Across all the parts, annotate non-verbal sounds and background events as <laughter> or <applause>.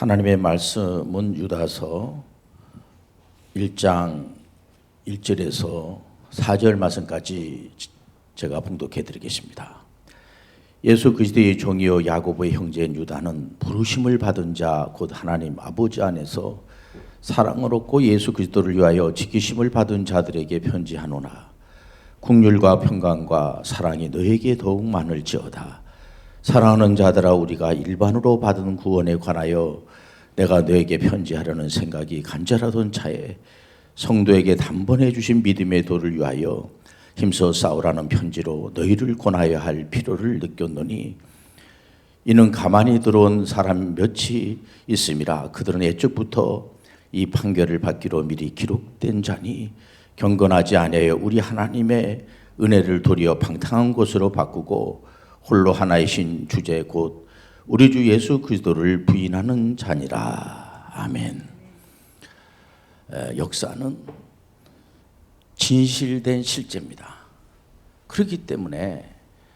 하나님의 말씀은 유다서 1장 1절에서 4절 말씀까지 제가 봉독해 드리겠습니다. 예수 그리스도의 종이요 야고보의 형제인 유다는 부르심을 받은 자 곧 하나님 아버지 안에서 사랑을 얻고 예수 그리스도를 위하여 지키심을 받은 자들에게 편지하노나 국률과 평강과 사랑이 너에게 더욱 많을지어다. 사랑하는 자들아 우리가 일반으로 받은 구원에 관하여 내가 너에게 편지하려는 생각이 간절하던 차에 성도에게 단번에 주신 믿음의 도를 위하여 힘써 싸우라는 편지로 너희를 권하여 할 필요를 느꼈노니 이는 가만히 들어온 사람 몇이 있음이라 그들은 애초부터 이 판결을 받기로 미리 기록된 자니 경건하지 아니하여 우리 하나님의 은혜를 도리어 방탕한 것으로 바꾸고 홀로 하나이신 주제 곧 우리 주 예수 그리스도를 부인하는 자니라 아멘. 에, 역사는 진실된 실제입니다. 그렇기 때문에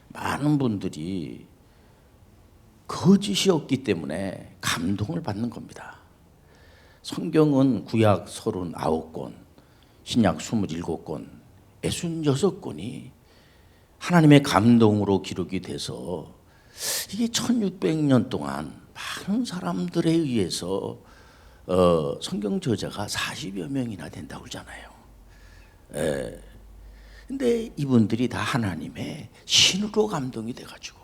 많은 분들이 거짓이 없기 때문에 감동을 받는 겁니다. 성경은 구약 39권, 신약 27권, 66권이 하나님의 감동으로 기록이 돼서 이게 1600년 동안 많은 사람들에 의해서 어, 성경 저자가 40여 명이나 된다고 그러잖아요. 에, 근데 이분들이 다 하나님의 신으로 감동이 돼가지고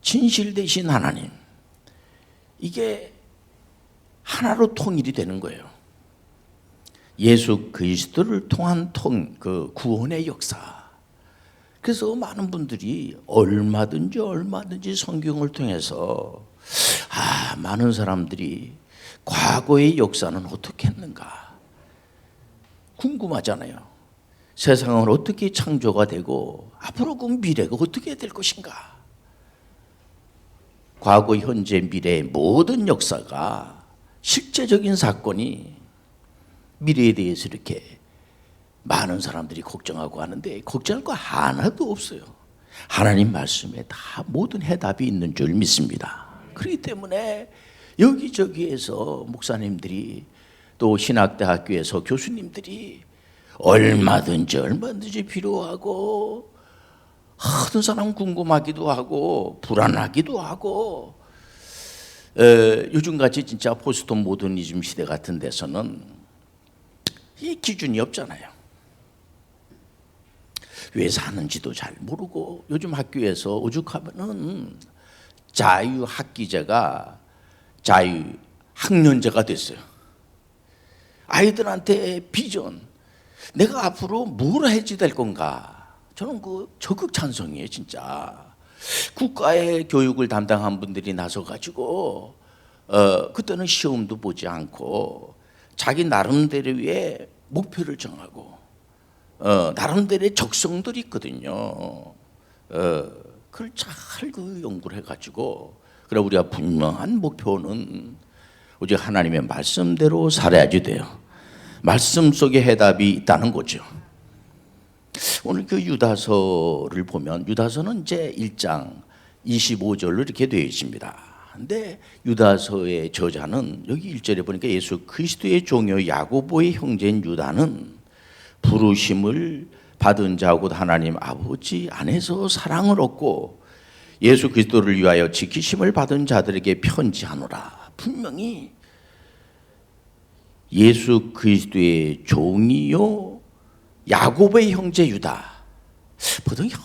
진실되신 하나님 이게 하나로 통일이 되는 거예요. 예수 그리스도를 통한 통, 그 구원의 역사. 그래서 많은 분들이 얼마든지 얼마든지 성경을 통해서 아, 많은 사람들이 과거의 역사는 어떻게 했는가 궁금하잖아요. 세상은 어떻게 창조가 되고 앞으로 그 미래가 어떻게 될 것인가. 과거, 현재, 미래의 모든 역사가 실제적인 사건이 미래에 대해서 이렇게 많은 사람들이 걱정하고 하는데 걱정할 거 하나도 없어요. 하나님 말씀에 다 모든 해답이 있는 줄 믿습니다. 그렇기 때문에 여기저기에서 목사님들이 또 신학대학교에서 교수님들이 얼마든지 얼마든지 필요하고 어떤 사람 궁금하기도 하고 불안하기도 하고 에, 요즘같이 진짜 포스트 모더니즘 시대 같은 데서는 이 기준이 없잖아요. 왜 사는지도 잘 모르고 요즘 학교에서 오죽하면은 자유학기제가 자유학년제가 됐어요. 아이들한테 비전, 내가 앞으로 뭘 해지 될 건가? 저는 그 적극 찬성이에요, 진짜. 국가의 교육을 담당한 분들이 나서 가지고 어 그때는 시험도 보지 않고 자기 나름대로의 목표를 정하고 어 나름대로의 적성들이 있거든요. 어 그걸 잘그 연구를 해가지고 그래 우리가 분명한 목표는 오직 하나님의 말씀대로 살아야지 돼요. 말씀 속에 해답이 있다는 거죠. 오늘 그 유다서를 보면 유다서는 이제 1장 25절로 이렇게 되어 있습니다. 근데 유다서의 저자는 여기 1절에 보니까 예수 그리스도의 종요 야고보의 형제인 유다는 부르심을 받은 자고 하나님 아버지 안에서 사랑을 얻고 예수 그리스도를 위하여 지키심을 받은 자들에게 편지하노라. 분명히 예수 그리스도의 종이요 야곱의 형제 유다. 보통 형,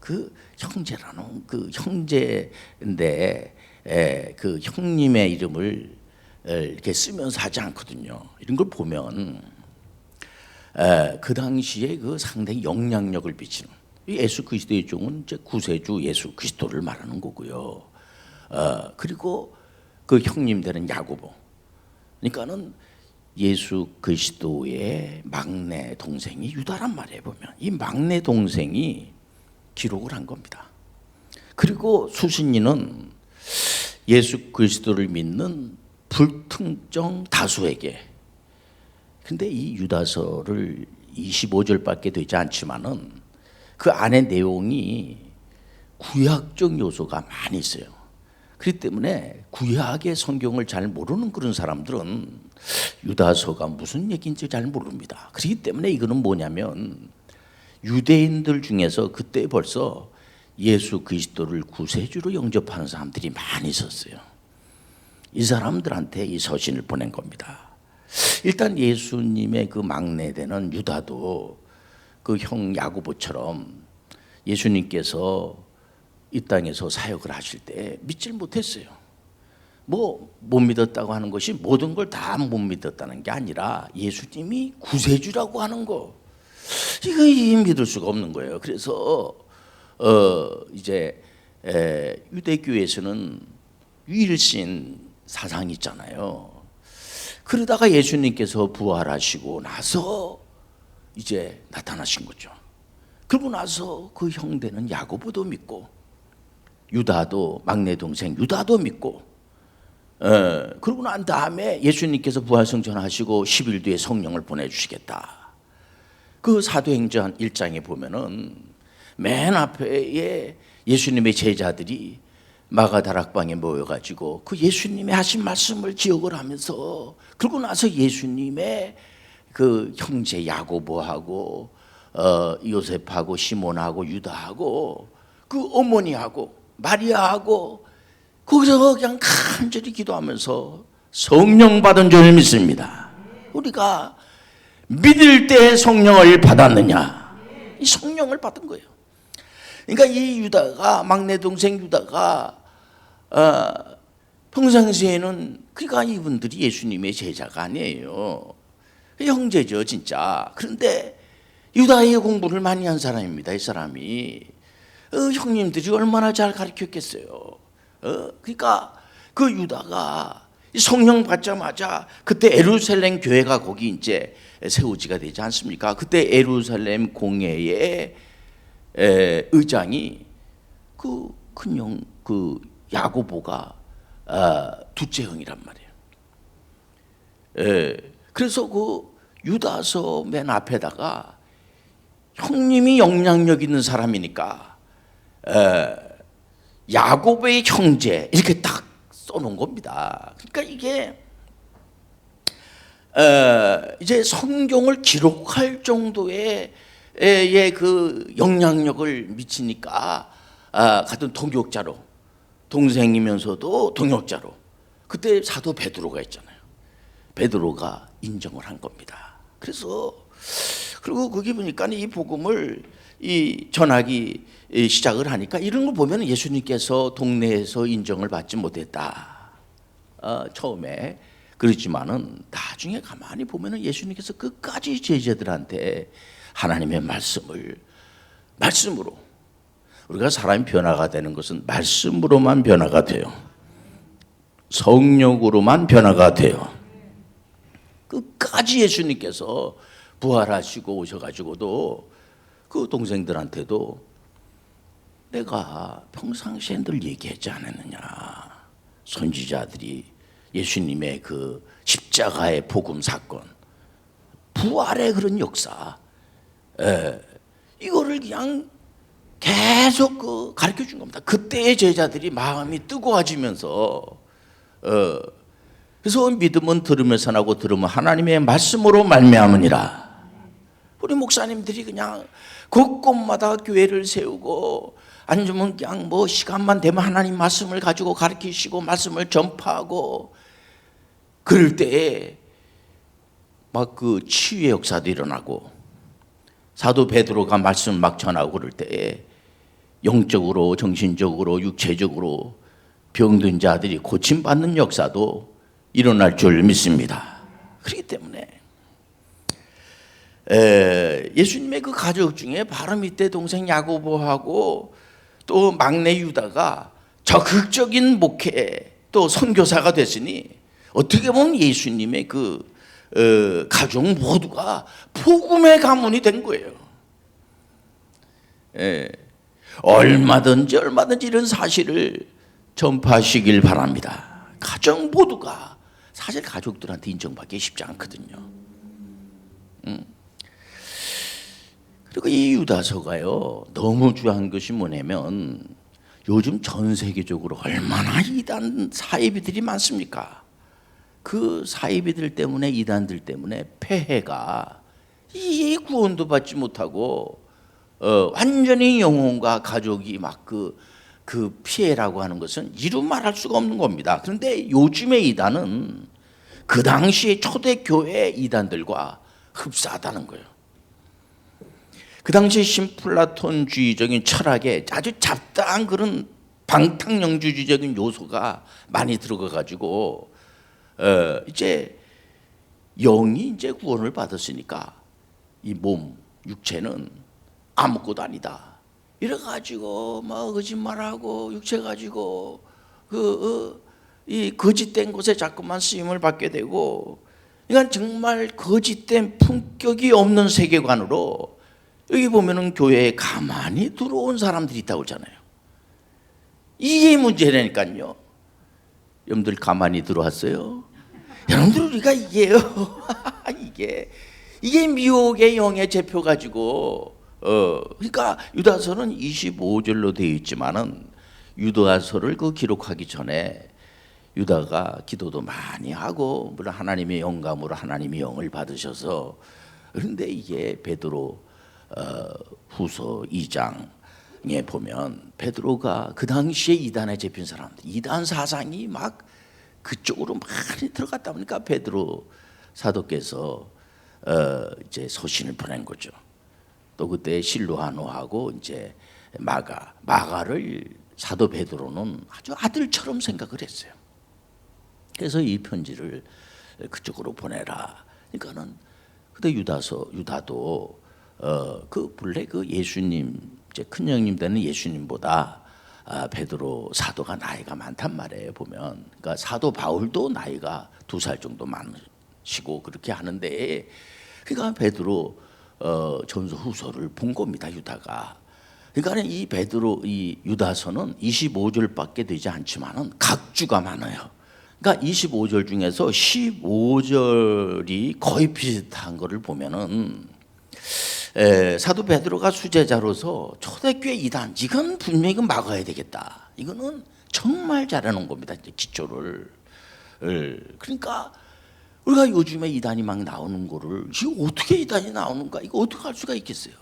그 형제라는 그 형제인데 에, 그 형님의 이름을 에, 이렇게 쓰면서 하지 않거든요. 이런 걸 보면 에, 그 당시에 그 상당히 영향력을 미치는 이 예수 그리스도의 종은 이제 구세주 예수 그리스도를 말하는 거고요. 어, 그리고 그 형님 되는 야고보. 그러니까는 예수 그리스도의 막내 동생이 유다란 말이에요 보면 이 막내 동생이 기록을 한 겁니다. 그리고 수신이는 예수 그리스도를 믿는 불특정 다수에게 근데 이 유다서를 25절밖에 되지 않지만은 그 안에 내용이 구약적 요소가 많이 있어요. 그렇기 때문에 구약의 성경을 잘 모르는 그런 사람들은 유다서가 무슨 얘기인지 잘 모릅니다. 그렇기 때문에 이거는 뭐냐면 유대인들 중에서 그때 벌써 예수 그리스도를 구세주로 영접하는 사람들이 많이 있었어요. 이 사람들한테 이 서신을 보낸 겁니다. 일단 예수님의 그 막내 되는 유다도 그 형 야고보처럼 예수님께서 이 땅에서 사역을 하실 때 믿질 못했어요. 뭐 못 믿었다고 하는 것이 모든 걸 다 못 믿었다는 게 아니라 예수님이 구세주라고 하는 거 이거 믿을 수가 없는 거예요. 그래서 어 이제 에, 유대교에서는 유일신 사상이 있잖아요. 그러다가 예수님께서 부활하시고 나서 이제 나타나신 거죠. 그러고 나서 그 형제는 야고보도 믿고 유다도 막내 동생 유다도 믿고 에, 그러고 난 다음에 예수님께서 부활성전하시고 10일 뒤에 성령을 보내주시겠다. 그 사도행전 1장에 보면은 맨 앞에 예수님의 제자들이 마가다락방에 모여가지고 그 예수님의 하신 말씀을 기억을 하면서 그러고 나서 예수님의 그 형제 야고보하고 어, 요셉하고 시몬하고 유다하고 그 어머니하고 마리아하고 거기서 그냥 간절히 기도하면서 성령 받은 줄 믿습니다. 우리가 믿을 때 성령을 받았느냐? 이 성령을 받은 거예요. 그러니까 이 유다가 막내 동생 유다가 어, 평상시에는 그러니까 이분들이 예수님의 제자가 아니에요. 형제죠, 진짜. 그런데 유다의 공부를 많이 한 사람입니다, 이 사람이. 어, 형님들이 얼마나 잘 가르쳤겠어요. 어, 그러니까 그 유다가 성령 받자마자 그때 에루살렘 교회가 거기 이제 세우지가 되지 않습니까? 그때 에루살렘 공회의 에, 의장이 그 큰형 그 야고보가 아, 둘째 형이란 말이에요. 에, 그래서 그 유다서 맨 앞에다가 형님이 영향력 있는 사람이니까 에, 야곱의 형제 이렇게 딱 써놓은 겁니다. 그러니까 이게 에, 이제 성경을 기록할 정도의 의 그 영향력을 미치니까 아, 같은 동역자로 동생이면서도 동역자로 그때 사도 베드로가 있잖아요. 베드로가 인정을 한 겁니다. 그래서 그리고 거기 보니까 이 복음을 이 전하기 시작을 하니까 이런 걸 보면 예수님께서 동네에서 인정을 받지 못했다. 어, 처음에 그렇지만은 나중에 가만히 보면은 예수님께서 끝까지 제자들한테 하나님의 말씀을 말씀으로 우리가 사람이 변화가 되는 것은 말씀으로만 변화가 돼요. 성령으로만 변화가 돼요. 끝까지 예수님께서 부활하시고 오셔가지고도 그 동생들한테도 내가 평상시에 늘 얘기하지 않았느냐. 선지자들이 예수님의 그 십자가의 복음 사건, 부활의 그런 역사, 예, 이거를 그냥 계속 그 가르쳐 준 겁니다. 그때의 제자들이 마음이 뜨거워지면서 어, 그래서 믿음은 들으면서 나고 들으면 하나님의 말씀으로 말미암으니라. 우리 목사님들이 그냥 곳곳마다 교회를 세우고 아니면 그냥 뭐 시간만 되면 하나님 말씀을 가지고 가르치시고 말씀을 전파하고 그럴 때에 막 그 치유의 역사도 일어나고 사도 베드로가 말씀 막 전하고 그럴 때에 영적으로 정신적으로 육체적으로 병든 자들이 고침받는 역사도 일어날 줄 믿습니다. 그렇기 때문에 에, 예수님의 그 가족 중에 바로 밑에 동생 야고보하고 또 막내 유다가 적극적인 목회 또 선교사가 됐으니 어떻게 보면 예수님의 그 어, 가족 모두가 복음의 가문이 된 거예요. 예, 얼마든지 얼마든지 이런 사실을 전파하시길 바랍니다. 가정 모두가 사실 가족들한테 인정받기 쉽지 않거든요. 음. 그리고 이 유다서가요 너무 중요한 것이 뭐냐면 요즘 전 세계적으로 얼마나 이단 사이비들이 많습니까? 그 사이비들 때문에 이단들 때문에 폐해가 이 구원도 받지 못하고 어, 완전히 영혼과 가족이 막그 그 피해라고 하는 것은 이루 말할 수가 없는 겁니다. 그런데 요즘의 이단은 그 당시에 초대 교회 이단들과 흡사하다는 거예요. 그 당시 신플라톤주의적인 철학에 아주 잡다한 그런 방탕영주주의적인 요소가 많이 들어가 가지고 어, 이제 영이 이제 구원을 받았으니까 이 몸 육체는 아무것도 아니다. 이래 가지고 막 거짓말하고 육체 가지고 그 이 거짓된 곳에 자꾸만 쓰임을 받게 되고 그러니까 정말 거짓된 품격이 없는 세계관으로 여기 보면은 교회에 가만히 들어온 사람들이 있다고 그러잖아요. 이게 문제라니까요. 여러분들 가만히 들어왔어요? 여러분들 우리가 이게요. <laughs> 이게 이게 미혹의 영의 제표 가지고 어 그러니까 유다서는 25절로 되어 있지만은 유다서를 그 기록하기 전에 유다가 기도도 많이 하고 물론 하나님의 영감으로 하나님의 영을 받으셔서 그런데 이게 베드로 어, 후서 2장 에 보면 베드로가 그 당시에 이단에 잡힌 사람들 이단 사상이 막 그쪽으로 많이 들어갔다 보니까 베드로 사도께서 어, 이제 서신을 보낸 거죠. 또 그때 실로하노하고 이제 마가 마가를 사도 베드로는 아주 아들처럼 생각을 했어요. 그래서 이 편지를 그쪽으로 보내라. 그러니까는 그때 유다서 유다도 어 그 본래 그 예수님 이제 큰 형님 되는 예수님보다 아, 베드로 사도가 나이가 많단 말이에요 보면 그러니까 사도 바울도 나이가 두 살 정도 많으시고 그렇게 하는데 그러니까 베드로 어, 전서 후서를 본 겁니다 유다가 그러니까 이 베드로 이 유다서는 25절밖에 되지 않지만은 각주가 많아요. 그러니까 25절 중에서 15절이 거의 비슷한 거를 보면은 에, 사도 베드로가 수제자로서 초대교회 이단 이건 분명히 막아야 되겠다. 이거는 정말 잘해놓은 겁니다. 기초를. 을. 그러니까 우리가 요즘에 이단이 막 나오는 거를 이게 어떻게 이단이 나오는가 이거 어떻게 할 수가 있겠어요?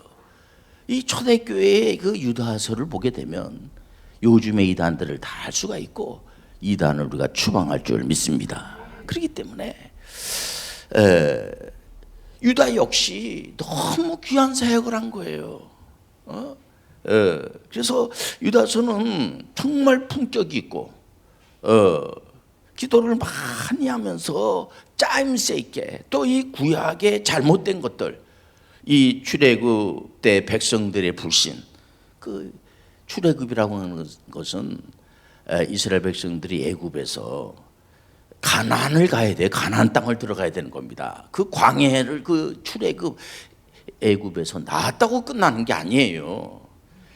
이 초대교회의 그 유다서를 보게 되면 요즘의 이단들을 다 알 수가 있고 이단을 우리가 추방할 줄 믿습니다. 그렇기 때문에 에, 유다 역시 너무 귀한 사역을 한 거예요. 어? 에, 그래서 유다서는 정말 품격이 있고 어, 기도를 많이 하면서 짜임새 있게 또 이 구약의 잘못된 것들 이 출애굽 때 백성들의 불신 그 출애굽이라고 하는 것은 이스라엘 백성들이 애굽에서 가나안을 가야 돼. 가나안 땅을 들어가야 되는 겁니다. 그 광해를 그 출애굽 애굽에서 나왔다고 끝나는 게 아니에요.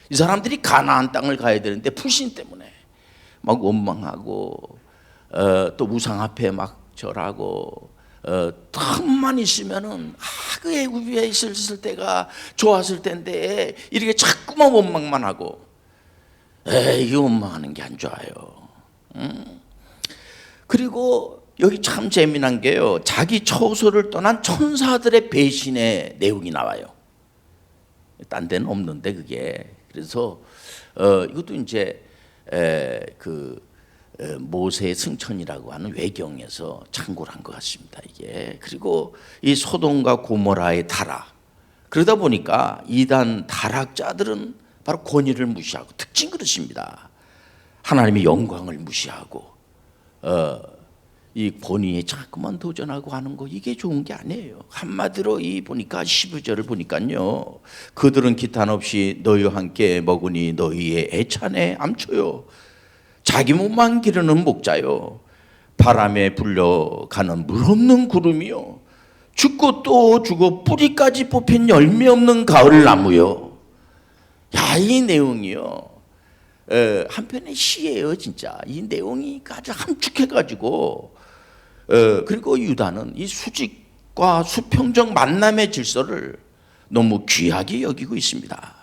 이 사람들이 가나안 땅을 가야 되는데 불신 때문에 막 원망하고 어, 또 우상 앞에 막 절하고 어, 틈만 있으면은 아, 그 애굽에 있을 때가 좋았을 텐데 이렇게 자꾸만 원망만 하고 에이 원망하는 게 안 좋아요. 음. 그리고 여기 참 재미난 게요. 자기 처소를 떠난 천사들의 배신의 내용이 나와요. 딴 데는 없는데 그게 그래서 어, 이것도 이제 에, 그 에, 모세의 승천이라고 하는 외경에서 참고를 한 것 같습니다. 이게 그리고 이 소돔과 고모라의 타락 그러다 보니까 이단 타락자들은 바로 권위를 무시하고 특징 그렇습니다. 하나님의 영광을 무시하고 어, 이 권위에 자꾸만 도전하고 하는 거 이게 좋은 게 아니에요. 한마디로 이 보니까 12절을 보니까요. 그들은 기탄 없이 너희와 함께 먹으니 너희의 애찬에 암초요. 자기 몸만 기르는 목자요. 바람에 불려가는 물 없는 구름이요. 죽고 또 죽어 뿌리까지 뽑힌 열매 없는 가을 나무요. 야, 이 내용이요. 에, 한편의 시예요, 진짜. 이 내용이 아주 함축해가지고, 에, 그리고 유다는 이 수직과 수평적 만남의 질서를 너무 귀하게 여기고 있습니다.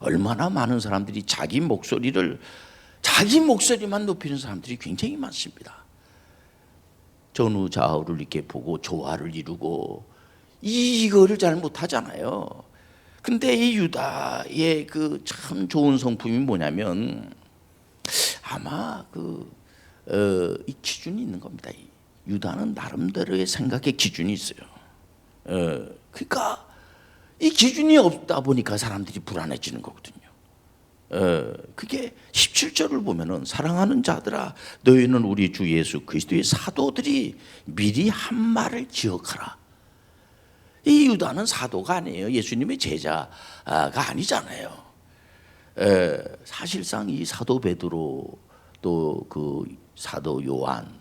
얼마나 많은 사람들이 자기 목소리를 자기 목소리만 높이는 사람들이 굉장히 많습니다. 전후 좌우를 이렇게 보고 조화를 이루고 이거를 잘 못하잖아요. 근데 이 유다의 그 참 좋은 성품이 뭐냐면 아마 그, 어, 이 기준이 있는 겁니다. 이 유다는 나름대로의 생각의 기준이 있어요. 어, 그러니까 이 기준이 없다 보니까 사람들이 불안해지는 거거든요. 어, 그게 17절을 보면은 사랑하는 자들아 너희는 우리 주 예수 그리스도의 사도들이 미리 한 말을 기억하라. 이 유다는 사도가 아니에요. 예수님의 제자가 아니잖아요. 에, 사실상 이 사도 베드로 또 그 사도 요한,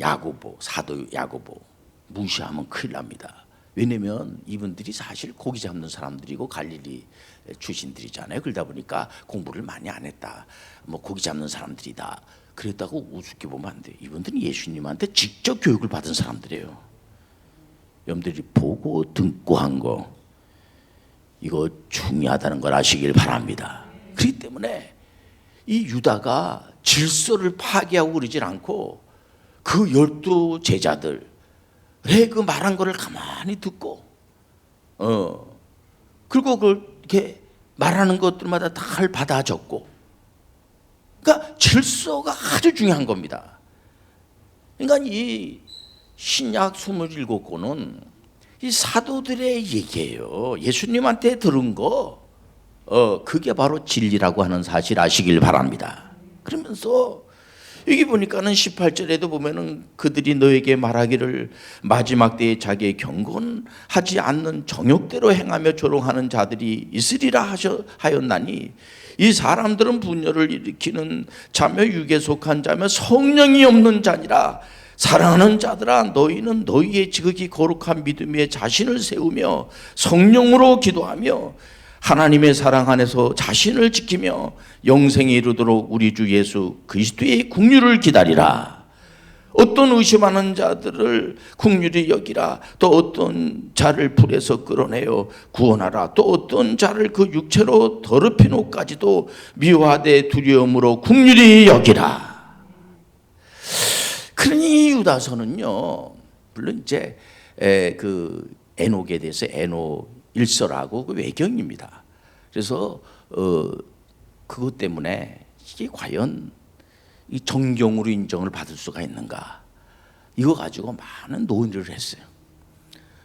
야고보, 사도 야고보 무시하면 큰일 납니다. 왜냐면 이분들이 사실 고기 잡는 사람들이고 갈릴리 출신들이잖아요. 그러다 보니까 공부를 많이 안 했다. 뭐 고기 잡는 사람들이다. 그랬다고 우습게 보면 안 돼요. 이분들은 예수님한테 직접 교육을 받은 사람들이에요. 여러분들이 보고 듣고 한 거 이거 중요하다는 걸 아시길 바랍니다. 그렇기 때문에 이 유다가 질서를 파괴하고 그러질 않고 그 열두 제자들의 그 말한 거를 가만히 듣고 어 그리고 그렇게 말하는 것들마다 다 받아 적고 그러니까 질서가 아주 중요한 겁니다. 그러니까 이 신약 27권은 이 사도들의 얘기예요. 예수님한테 들은 거, 어, 그게 바로 진리라고 하는 사실 아시길 바랍니다. 그러면서 여기 보니까는 18절에도 보면은 그들이 너에게 말하기를 마지막 때에 자기의 경건하지 않는 정욕대로 행하며 조롱하는 자들이 있으리라 하셔, 하였나니 이 사람들은 분열을 일으키는 자며 육에 속한 자며 성령이 없는 자니라 사랑하는 자들아 너희는 너희의 지극히 거룩한 믿음에 자신을 세우며 성령으로 기도하며 하나님의 사랑 안에서 자신을 지키며 영생에 이르도록 우리 주 예수 그리스도의 국류를 기다리라. 어떤 의심하는 자들을 국률이 여기라 또 어떤 자를 불에서 끌어내어 구원하라 또 어떤 자를 그 육체로 더럽히노까지도 미워하되 두려움으로 국률이 여기라 그러니 유다서는요 물론 이제 에, 그 에녹에 대해서 에녹 일서라고 그 외경입니다. 그래서 어, 그것 때문에 이게 과연 이 정경으로 인정을 받을 수가 있는가? 이거 가지고 많은 논의를 했어요.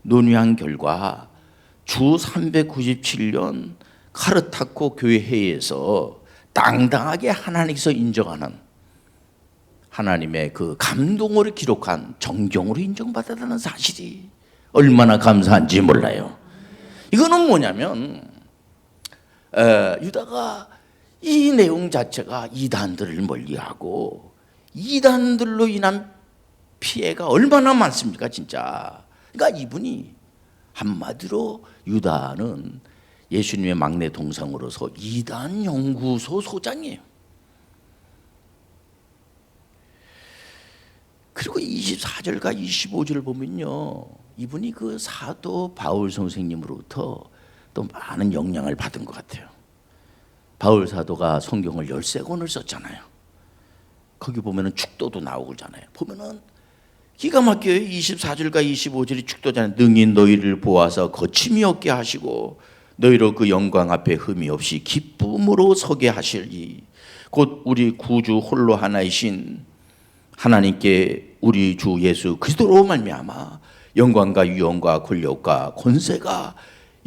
논의한 결과 주 397년 카르타코 교회 회의에서 당당하게 하나님께서 인정하는 하나님의 그 감동을 기록한 정경으로 인정받았다는 사실이 얼마나 감사한지 몰라요. 이거는 뭐냐면 에, 유다가 이 내용 자체가 이단들을 멀리하고 이단들로 인한 피해가 얼마나 많습니까, 진짜. 그러니까 이분이 한마디로 유다는 예수님의 막내 동상으로서 이단 연구소 소장이에요. 그리고 24절과 25절을 보면요. 이분이 그 사도 바울 선생님으로부터 또 많은 영향을 받은 것 같아요. 바울 사도가 성경을 13권을 썼잖아요. 거기 보면은 축도도 나오고 그러잖아요. 보면은 기가 막혀요. 24절과 25절이 축도잖아요. 능히 너희를 보아서 거침이 없게 하시고 너희로 그 영광 앞에 흠이 없이 기쁨으로 서게 하실 이 곧 우리 구주 홀로 하나이신 하나님께 우리 주 예수 그리스도로 말미암아 영광과 유언과 권력과 권세가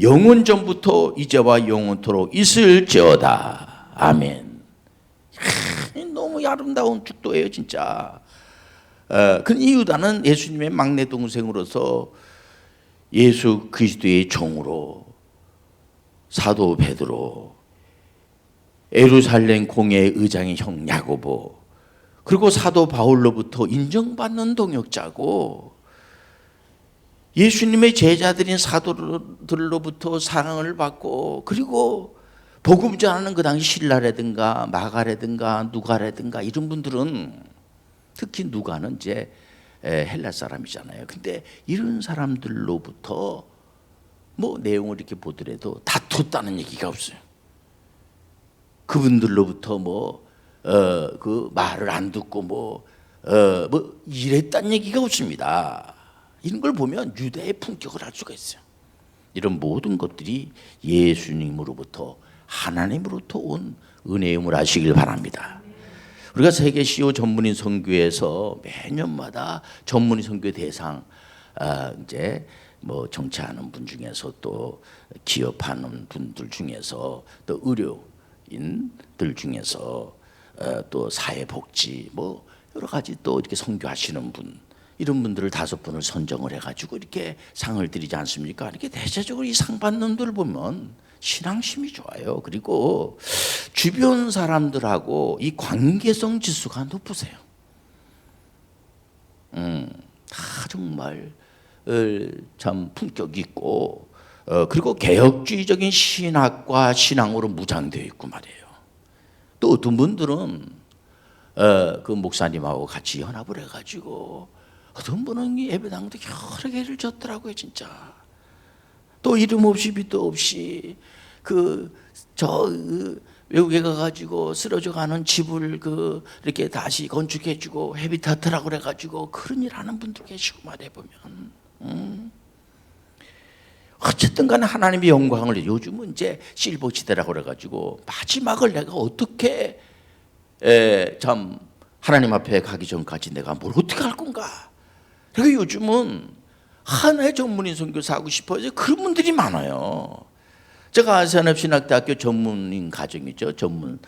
영원 전부터 이제와 영원토록 있을지어다. 아멘. 너무 아름다운 축도예요, 진짜. 어, 그 이유다는 예수님의 막내 동생으로서 예수 그리스도의 종으로 사도 베드로 에루살렘 공의 의장의 형 야고보 그리고 사도 바울로부터 인정받는 동역자고 예수님의 제자들인 사도들로부터 사랑을 받고 그리고 복음 전하는 그 당시 신라라든가 마가라든가 누가라든가 이런 분들은 특히 누가는 이제 헬라 사람이잖아요. 근데 이런 사람들로부터 뭐 내용을 이렇게 보더라도 다퉜다는 얘기가 없어요. 그분들로부터 뭐 어, 그 말을 안 듣고 뭐, 어, 뭐 이랬단 얘기가 없습니다. 이런 걸 보면 유대의 품격을 알 수가 있어요. 이런 모든 것들이 예수님으로부터 하나님으로부터 온 은혜임을 아시길 바랍니다. 우리가 세계 CEO 전문인 선교에서 매년마다 전문인 선교 대상 아, 이제 뭐 정치하는 분 중에서 또 기업하는 분들 중에서 또 의료인들 중에서 어, 또 사회복지 뭐 여러 가지 또 이렇게 선교하시는 분 이런 분들을 다섯 분을 선정을 해가지고 이렇게 상을 드리지 않습니까? 이렇게 대체적으로 이 상 받는 분들 보면 신앙심이 좋아요. 그리고 주변 사람들하고 이 관계성 지수가 높으세요. 음, 다 정말 어, 참 품격 있고 어, 그리고 개혁주의적인 신학과 신앙으로 무장되어 있고 말이에요. 또 어떤 분들은 어, 그 목사님하고 같이 연합을 해가지고 어떤 분은 이 예배당도 여러 개를 졌더라고요, 진짜. 또 이름 없이 빛도 없이 그저 그 외국에 가가지고 쓰러져 가는 집을 그 이렇게 다시 건축해주고 헤비타트라고 그래가지고 그런 일 하는 분도 계시고 말해 보면. 음. 어쨌든 간에 하나님의 영광을 요즘은 이제 실버 시대라고 그래가지고 마지막을 내가 어떻게 에, 참 하나님 앞에 가기 전까지 내가 뭘 어떻게 할 건가? 그리고 요즘은 하나의 전문인 선교사 하고 싶어서 그런 분들이 많아요. 제가 아산업신학대학교 전문인 가정이죠. 전문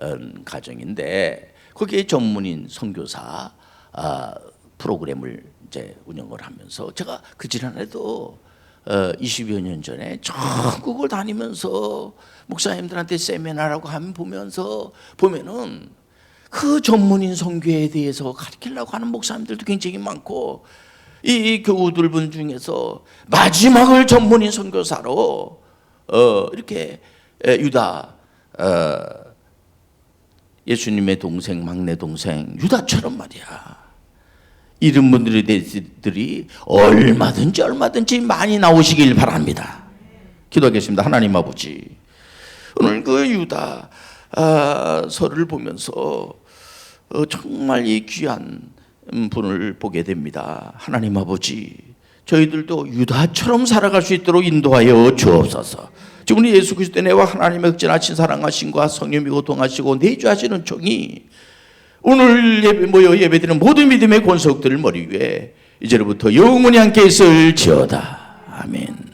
어, 가정인데 거기에 전문인 선교사 아, 프로그램을 이제 운영을 하면서 제가 그 지난해도 어, 20여 년 전에 전국을 다니면서 목사님들한테 세미나라고 하면 보면서 보면은 그 전문인 선교에 대해서 가르치려고 하는 목사님들도 굉장히 많고 이 교우들 분 중에서 마지막을 전문인 선교사로 어, 이렇게 에, 유다 어, 예수님의 동생 막내 동생 유다처럼 말이야. 이런 분들이 얼마든지 얼마든지 많이 나오시길 바랍니다. 기도하겠습니다. 하나님 아버지. 오늘 그 유다 아, 설을 보면서 어, 정말 이 귀한 분을 보게 됩니다. 하나님 아버지, 저희들도 유다처럼 살아갈 수 있도록 인도하여 주옵소서. 지금 우리 예수 그리스도 내와 하나님의 극진하신 사랑하심과 성령이고 동하시고 내주하시는 종이 오늘 예배 모여 예배드리는 모든 믿음의 권속들을 머리 위에 이제로부터 영원히 함께 있을지어다. 아멘.